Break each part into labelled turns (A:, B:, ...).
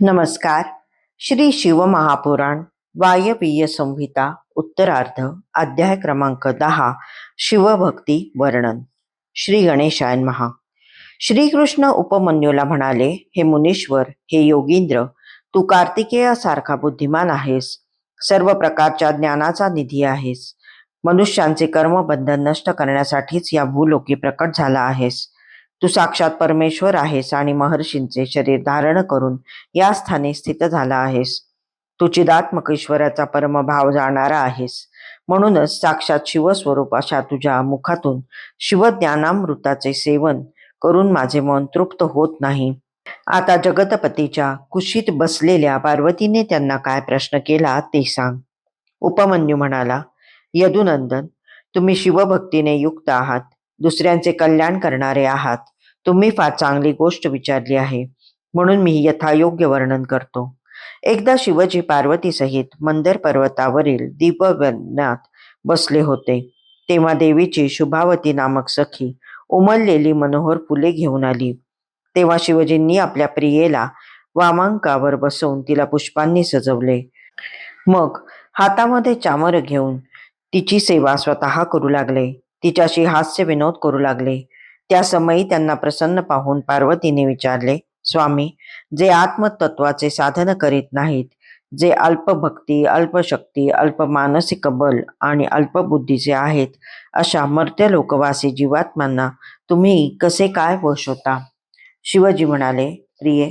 A: नमस्कार. श्री शिवमहापुराण वायवीय संहिता उत्तरार्ध अध्याय क्रमांक दहा शिवभक्ती वर्णन. श्री गणेशायन महा श्रीकृष्ण उपमन्यूला म्हणाले हे मुनीश्वर हे योगींद्र तू कार्तिकेयासारखा बुद्धिमान आहेस. सर्व प्रकारच्या ज्ञानाचा निधी आहेस. मनुष्यांचे कर्मबंधन नष्ट करण्यासाठीच या भूलोकी प्रकट झाला आहेस. तू साक्षात परमेश्वर आहेस आणि महर्षींचे शरीर धारण करून या स्थानी स्थित झाला आहेस. तू चिदात्मक ईश्वराचा परमभाव जाणारा आहेस. म्हणूनच साक्षात शिवस्वरूप अशा तुझ्या मुखातून शिवज्ञानामृताचे सेवन करून माझे मन तृप्त होत नाही. आता जगतपतीच्या कुशीत बसलेल्या पार्वतीने त्यांना काय प्रश्न केला ते सांग. उपमन्यू म्हणाला यदुनंदन तुम्ही शिवभक्तीने युक्त आहात. दुसऱ्यांचे कल्याण करणारे आहात. तुम्ही फार चांगली गोष्ट विचारली आहे. म्हणून मी यथायोग्य वर्णन करतो. एकदा शिवजी पार्वतीसहित मंदिर पर्वतावरील दीपवनात बसले होते. तेव्हा देवीची शुभावती नामक सखी उमललेली मनोहर फुले घेऊन आली. तेव्हा शिवजींनी आपल्या प्रियेला वामांकावर बसवून तिला पुष्पांनी सजवले. मग हातामध्ये चामर घेऊन तिची सेवा स्वतः करू लागले. तिच्याशी हास्य विनोद करू लागले. त्या समयी त्यांना प्रसन्न पाहून पार्वतीने विचारले स्वामी जे आत्मतत्वाचे साधन करीत नाहीत जे अल्पभक्ती अल्पशक्ती अल्प मानसिक बल आणि अल्पबुद्धीचे आहेत अशा मर्त्य लोकवासी जीवात्मांना तुम्ही कसे काय वश होता शिवजी म्हणाले प्रिये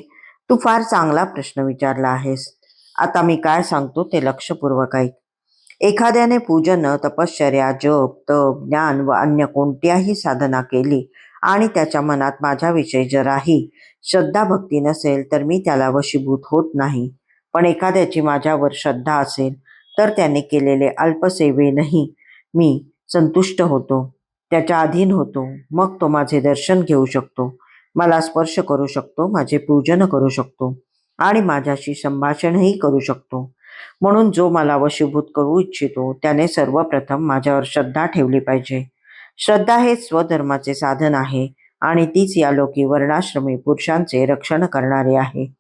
A: तू फार चांगला प्रश्न विचारला आहेस. आता मी काय सांगतो ते लक्षपूर्वक ऐक. एखाद्याने पूजन तपश्चर्या जप तप ज्ञान व अन्य कोणत्याही साधना केली आणि त्याच्या मनात माझ्याविषयी जराही श्रद्धा भक्ती नसेल तर मी त्याला वशीभूत होत नाही. पण एखाद्याची माझ्यावर श्रद्धा असेल तर त्याने केलेले अल्पसेवेनही मी संतुष्ट होतो. त्याच्या अधीन होतो. मग तो माझे दर्शन घेऊ शकतो. मला स्पर्श करू शकतो. माझे पूजन करू शकतो. आणि माझ्याशी संभाषणही करू शकतो. म्हणून जो मला वशीभूत करू इच्छितो त्याने सर्वप्रथम माझ्यावर श्रद्धा ठेवली पाहिजे. श्रद्धा हे स्वधर्माचे साधन आहे आणि तीच या लोकी वर्णाश्रमी पुरुषांचे रक्षण करणारे आहे.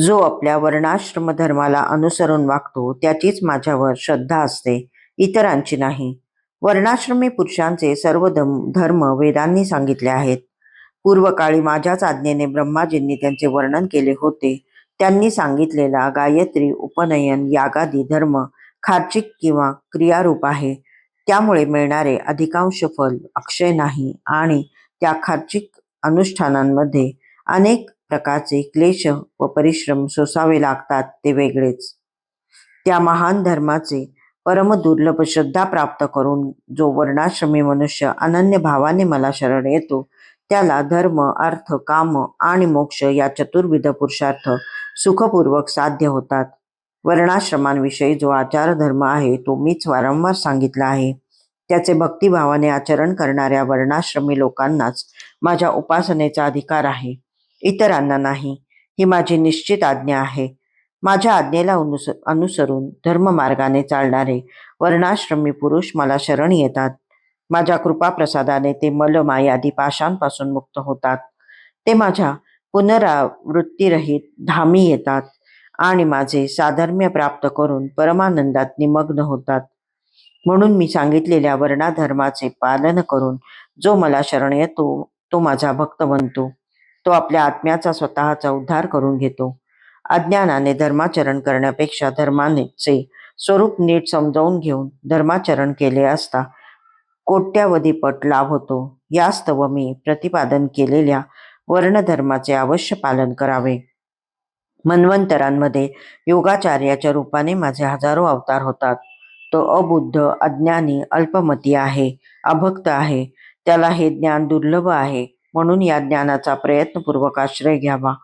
A: जो आपल्या वर्णाश्रम धर्माला अनुसरून वागतो त्याचीच माझ्यावर श्रद्धा असते इतरांची नाही. वर्णाश्रमी पुरुषांचे सर्व धर्म वेदांनी सांगितले आहेत. पूर्वकाळी माझ्याच आज्ञेने ब्रह्माजींनी त्यांचे वर्णन केले होते. त्यांनी सांगितलेला गायत्री उपनयन यागादी धर्म खार्चिक किंवा क्रियारूप आहे. त्यामुळे मिळणारे अधिकांश फल अक्षय नाही आणि त्या खार्चिक अनुष्ठानांमध्ये अनेक प्रकारचे क्लेश व परिश्रम सोसावे लागतात ते वेगळेच. त्या महान धर्माचे परम दुर्लभ श्रद्धा प्राप्त करून जो वर्णाश्रमी मनुष्य अनन्य भावाने मला शरण येतो त्याला धर्म अर्थ काम आणि मोक्ष या चतुर्विध पुरुषार्थ सुखपूर्वक साध्य होतात. वर्णाश्रमांविषयी जो आचार धर्म आहे तो मीच वारंवार सांगितला आहे. त्याचे भक्तिभावाने आचरण करणाऱ्या वर्णाश्रमी लोकांनाच माझ्या उपासनेचा अधिकार आहे. इतरांना नाही ही माझी निश्चित आज्ञा आहे. माझ्या आज्ञेला अनुस अनुसरून धर्ममार्गाने चालणारे वर्णाश्रमी पुरुष मला शरण येतात. माझ्या कृपाप्रसादाने ते मलमायादी पाशांपासून मुक्त होतात. ते माझ्या पुनरावृत्तीरहित धामी येतात आणि माझे साधर्म्य प्राप्त करून परमानंदात निमग्न होतात. म्हणून मी सांगितलेल्या वर्णाधर्माचे पालन करून जो मला शरण येतो तो माझा भक्त बनतो. तो आपल्या आत्म्याचा स्वतःचा उद्धार करून घेतो. अज्ञानाने धर्माचरण करण्यापेक्षा धर्माचे स्वरूप नीट समजावून घेऊन धर्माचरण केले असता कोट्यावधी पट लाभ होतो. यास्तव मी प्रतिपादन केलेल्या वर्णधर्माचे अवश्य पालन करावे. मन्वंतरांमध्ये योगाचार्याच्या रूपाने माझे हजारो अवतार होतात. तो अबुद्ध अज्ञानी अल्पमती आहे अभक्त आहे. त्याला हे ज्ञान दुर्लभ आहे. म्हणून या ज्ञानाचा प्रयत्नपूर्वक आश्रय घ्यावा.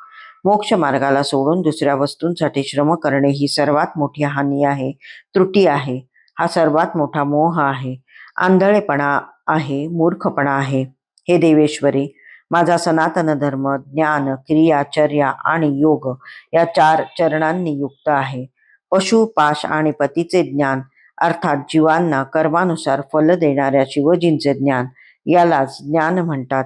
A: मोक्ष मार्गाला सोडून दुसऱ्या वस्तूंसाठी श्रम करणे ही सर्वात मोठी हानी आहे त्रुटी आहे. हा सर्वात मोठा मोह आहे. आंधळेपणा आहे मूर्खपणा आहे. हे देवेश्वरी माझा सनातन धर्म ज्ञान क्रिया चर्या आणि योग या चार चरणांनी युक्त आहे. पशु पाश आणि पतीचे ज्ञान अर्थात जीवांना कर्मानुसार फल देणाऱ्या शिवजींचे ज्ञान यालाच ज्ञान म्हणतात.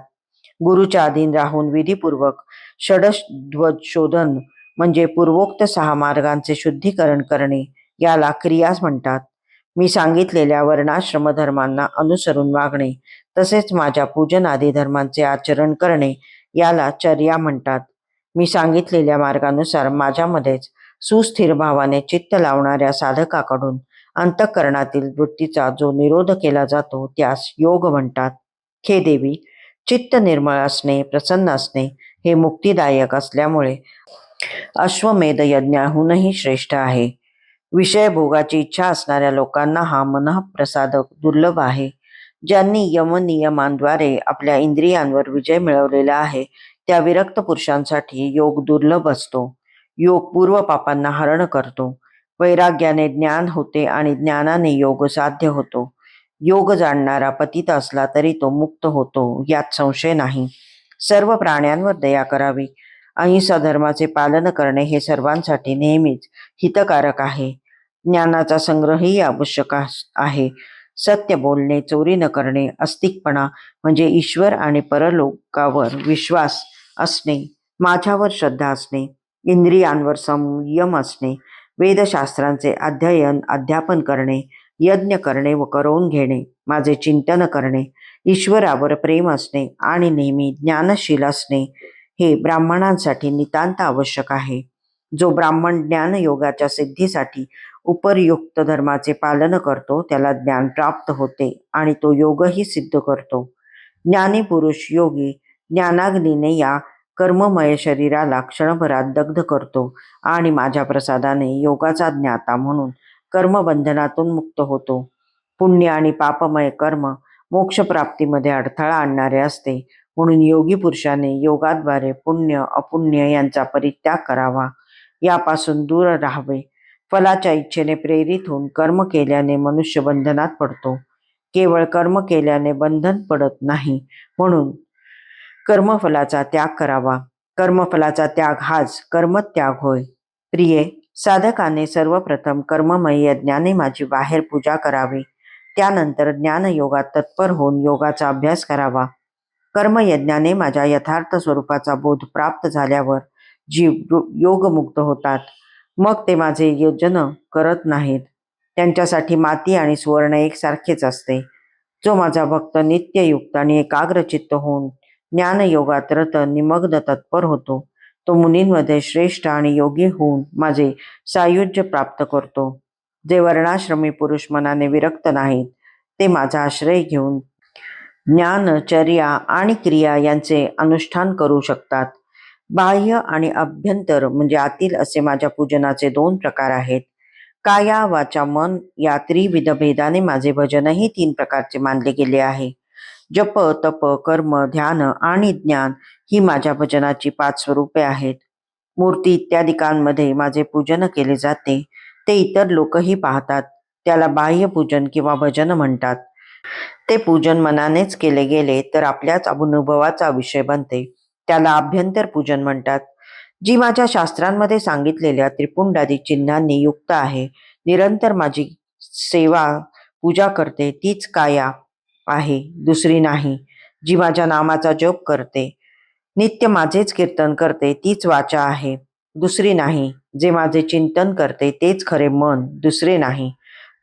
A: गुरुच्या अधीन राहून विधीपूर्वक षडध्वज शोधन म्हणजे पूर्वोक्त सहा मार्गांचे शुद्धीकरण करणे याला क्रियास म्हणतात. मी सांगितलेल्या वर्णाश्रम धर्मांना अनुसरून वागणे तसेच माझ्या पूजनादी धर्मांचे आचरण करणे याला चर्या म्हणतात. मी सांगितलेल्या मार्गानुसार माझ्यामध्येच सुस्थिर भावाने चित्त लावणाऱ्या साधकाकडून अंतःकरणातील वृत्तीचा जो निरोध केला जातो त्यास योग म्हणतात. हे देवी चित्त निर्मळ असणे प्रसन्न असणे हे मुक्तिदायक असल्यामुळे अश्वमेध यज्ञाहूनही श्रेष्ठ आहे. विषय भोगाची इच्छा असणाऱ्या लोकांना हा मनःप्रसादक दुर्लभ आहे. ज्यांनी यमनियमांद्वारे आपल्या इंद्रियांवर विजय मिळवलेला आहे त्या विरक्त पुरुषांसाठी योग दुर्लभ असतो. योग पूर्व पापांना हरण करतो. वैराग्याने ज्ञान होते आणि ज्ञानाने योग साध्य होतो. योग जाणणारा पतित असला तरी तो मुक्त होतो यात संशय नाही. सर्व प्राण्यांवर दया करावी. अहिंसा धर्माचे पालन करणे हे सर्वांसाठी नेहमीच हितकारक आहे. ज्ञानाचा संग्रहही आवश्यक आहे. सत्य बोलणे चोरी न करणे अस्तिकपणा म्हणजे ईश्वर आणि परलोकावर विश्वास असणे माझ्यावर श्रद्धा असणे इंद्रियांवर संयम असणे वेदशास्त्रांचे अध्ययन अध्यापन करणे यज्ञ करणे व करवून घेणे माझे चिंतन करणे ईश्वरावर प्रेम असणे आणि नेहमी ज्ञानशील असणे हे ब्राह्मणांसाठी नितांत आवश्यक आहे. जो ब्राह्मण ज्ञानयोगाच्या सिद्धीसाठी उपरयुक्त धर्माचे पालन करतो त्याला ज्ञान प्राप्त होते आणि तो योगही सिद्ध करतो. ज्ञानी पुरुष योगी ज्ञानाग्नीने या कर्ममय शरीराला क्षणभरात दग्ध करतो आणि माझ्या प्रसादाने योगाचा ज्ञाता म्हणून कर्मबंधनातून मुक्त होतो. पुण्य आणि पापमय कर्म मोक्षप्राप्तीमध्ये अडथळा आणणारे असते म्हणून योगी पुरुषाने योगाद्वारे पुण्य अपुण्य यांचा परित्याग करावा. यापासून दूर राहावे. फलाच्या इच्छेने प्रेरित होऊन कर्म केल्याने मनुष्य बंधनात पडतो. केवळ कर्म केल्याने बंधन पडत नाही. म्हणून कर्मफलाचा त्याग करावा. कर्मफलाचा त्याग हाच कर्मत्याग होय. प्रिये साधकाने सर्वप्रथम कर्ममय ज्ञाने माझी बाहेर पूजा करावी. त्यानंतर ज्ञानयोगात तत्पर होऊन योगाचा अभ्यास करावा. कर्मयज्ञाने माझ्या यथार्थ स्वरूपाचा बोध प्राप्त झाल्यावर जीव योगमुक्त होतात. मग ते माझे योजन करत नाहीत. त्यांच्यासाठी माती आणि सुवर्ण एकसारखेच असते. जो माझा भक्त नित्ययुक्त आणि एकाग्रचित्त होऊन ज्ञानयोगात रत निमग्न तत्पर होतो तो मुनींमध्ये श्रेष्ठ आणि योगी होऊन माझे सायुज्य प्राप्त करतो. जे वर्णाश्रमी पुरुष मनाने विरक्त नाहीत ते माझा आश्रय घेऊन ज्ञान चर्या आणि क्रिया यांचे अनुष्ठान करू शकतात. बाह्य आणि अभ्यंतर म्हणजे आतील असे माझ्या पूजनाचे दोन प्रकार आहेत. काया वाचा मन या त्रिविध भेदाने माझे भजनही तीन प्रकारचे मानले गेले आहे. जप तप कर्म ध्यान आणि ज्ञान ही माझ्या भजनाची पाच स्वरूपे आहेत. मूर्ती इत्यादिकांमध्ये माझे पूजन केले जाते. ते इतर लोकही पाहतात. त्याला बाह्य पूजन किंवा भजन म्हणतात. ते पूजन मनानेच केले गेले तर आपल्याच अनुभवाचा विषय बनते. त्याला अभ्यंतर पूजन म्हणतात. जी माझ्या शास्त्रांमध्ये सांगितलेल्या त्रिपुंडादी चिन्हांनी युक्त आहे. निरंतर माझी सेवा पूजा करते तीच काया आहे दुसरी नाही. जी माझ्या नामाचा जप करते नित्य माझेच कीर्तन करते तीच वाचा आहे दुसरी नाही. जे माझे चिंतन करते तेच खरे मन दुसरे नाही.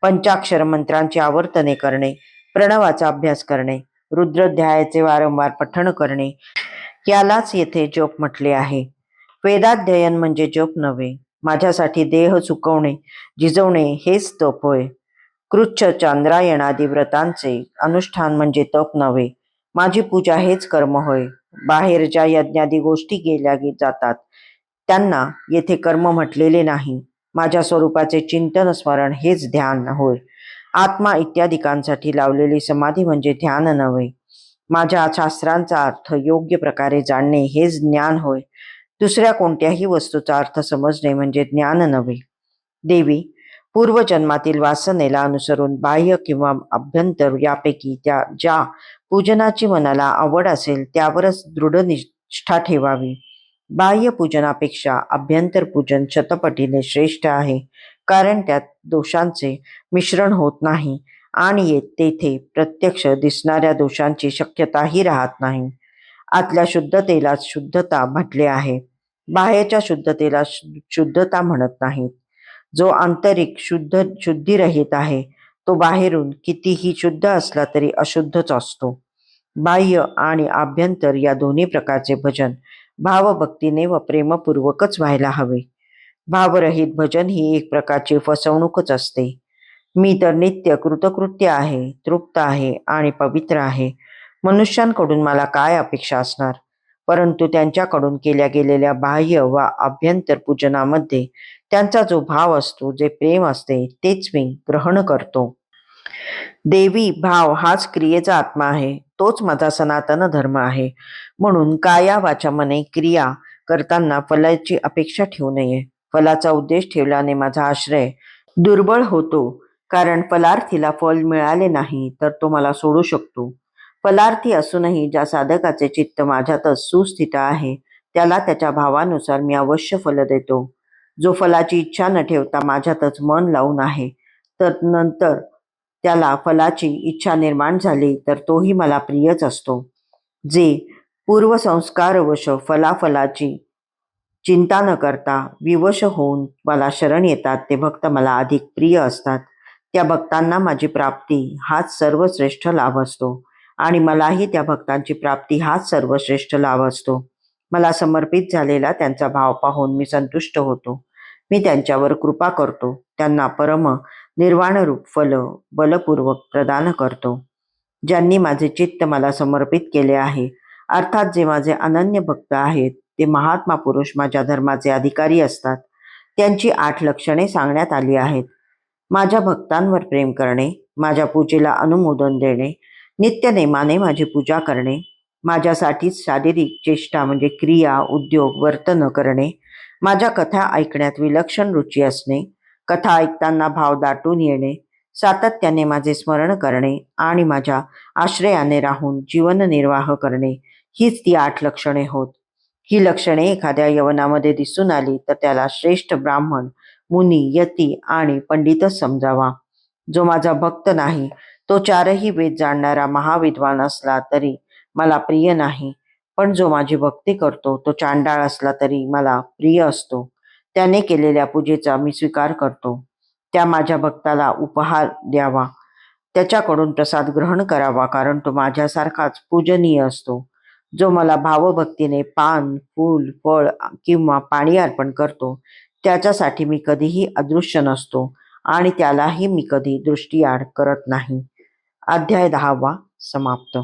A: पंचाक्षर मंत्रांची आवर्तने करणे प्रणवाचा अभ्यास करणे रुद्रध्यायाचे वारंवार पठण करणे यालाच येथे जप म्हटले आहे. वेदाध्ययन म्हणजे जप नव्हे माझ्यासाठी देह चुकवणे झिजवणे हेच तप होय. कृच्छ चांद्रायणादी व्रतांचे अनुष्ठान म्हणजे तप नव्हे माझी पूजा हेच कर्म होय. बाहेर ज्या यज्ञादी गोष्टी गेल्या गे- जातात त्यांना येथे कर्म म्हटलेले नाही. माझ्या स्वरूपाचे चिंतन स्मरण हेच ध्यान होय. आत्मा इत्यादिकांसाठी लावलेली समाधी म्हणजे ध्यान नव्हे. माझ्या शास्त्रांचा अर्थ योग्य प्रकारे जाणणे हेच ज्ञान होय. दुसऱ्या कोणत्याही वस्तूचा अर्थ समजणे म्हणजे ज्ञान नव्हे. देवी पूर्वजन्मातील वासनेला अनुसरून बाह्य किंवा अभ्यंतर यापैकी त्या ज्या पूजनाची मनाला आवड असेल त्यावरच दृढ निष्ठा ठेवावी. बाह्य पूजनापेक्षा अभ्यंतर पूजन शतपटीने श्रेष्ठ आहे. कारण त्यात दोषांचे मिश्रण होत नाही आणि तेथे प्रत्यक्ष दिसणाऱ्या दोषांची शक्यताही राहत नाही. आतल्या शुद्धतेला शुद्धता म्हटले आहे. बाहेरच्या शुद्धतेला शु- शुद्धता म्हणत नाहीत. जो आंतरिक शुद्ध शुद्धीरहित आहे तो बाहेरून कितीही शुद्ध असला तरी अशुद्धच असतो. बाह्य आणि आभ्यंतर या दोन्ही प्रकारचे भजन भावभक्तीने व प्रेमपूर्वकच व्हायला हवे. भावरहित भजन ही एक प्रकारची फसवणूकच असते. मी तर नित्य कृतकृत्य आहे तृप्त आहे आणि पवित्र आहे. मनुष्यांकडून मला काय अपेक्षा असणार? परंतु त्यांच्याकडून केल्या गेलेल्या बाह्य वा अभ्यंतर पूजनामध्ये त्यांचा जो भाव असतो जे प्रेम असते तेच मी ग्रहण करतो. देवी भाव हाच क्रियेचा आत्मा आहे. तोच माझा सनातन धर्म आहे. म्हणून काया वाचा मने क्रिया करताना फलाची अपेक्षा ठेवू नये. फलाचा उद्देश ठेवल्याने माझा आश्रय दुर्बळ होतो. कारण फलार्थीला फल मिळाले नाही तर तो मला सोडू शकतो. फलार्थी असूनही ज्या साधकाचे चित्त माझ्यातच सुस्थित आहे त्याला त्याच्या भावानुसार मी अवश्य फल देतो. जो फलाची इच्छा न ठेवता माझ्यातच मन लावून आहे तर नंतर त्याला फलाची इच्छा निर्माण झाली तर तोही मला प्रियच असतो. जे पूर्वसंस्कारवश फलाफलाची चिंता न करता विवश होऊन मला शरण येतात. ते भक्त मला अधिक प्रिय असतात. त्या भक्तांना माझी प्राप्ती हाच सर्वश्रेष्ठ लाभ असतो. आणि मलाही त्या भक्तांची प्राप्ती हाच सर्वश्रेष्ठ लाभ असतो. मला समर्पित झालेला त्यांचा भाव पाहून मी संतुष्ट होतो. मी त्यांच्यावर कृपा करतो. त्यांना परम निर्वाणरूप फल बलपूर्वक प्रदान करतो. ज्यांनी माझे चित्त मला समर्पित केले आहे अर्थात जे माझे अनन्य भक्त आहेत ते महात्मा पुरुष माझ्या धर्माचे अधिकारी असतात. त्यांची आठ लक्षणे सांगण्यात आली आहेत. माझ्या भक्तांवर प्रेम करणे माझ्या पूजेला अनुमोदन देणे नित्य नेमाने माझी पूजा करणे माझ्यासाठीच शारीरिक चेष्टा म्हणजे क्रिया उद्योग वर्तन करणे माझ्या कथा ऐकण्यात विलक्षण रुची असणे कथा ऐकताना भाव दाटून येणे सातत्याने माझे स्मरण करणे आणि माझ्या आश्रयाने राहून जीवननिर्वाह करणे हीच ती आठ लक्षणे होत. ही लक्षणे एखाद्या यवनामध्ये दिसून आली तर त्याला श्रेष्ठ ब्राह्मण मुनी यती आणि पंडितच समजावा. जो माझा भक्त नाही तो चारही वेद जाणणारा महाविद्वान असला तरी मला प्रिय नाही. पण जो माझी भक्ती करतो तो चांडाळ असला तरी मला प्रिय असतो. त्याने केलेल्या पूजेचा मी स्वीकार करतो. त्या माझ्या भक्ताला उपहार द्यावा. त्याच्याकडून प्रसाद ग्रहण करावा कारण तो माझ्यासारखाच पूजनीय असतो. जो मला भावभक्तीने पान फूल फळ किंवा पाणी अर्पण करतो त्याच्यासाठी मी कधीही अदृश्य नसतो आणि त्यालाही मी कधी दृष्टीआड करत नाही. अध्याय दहावा समाप्त.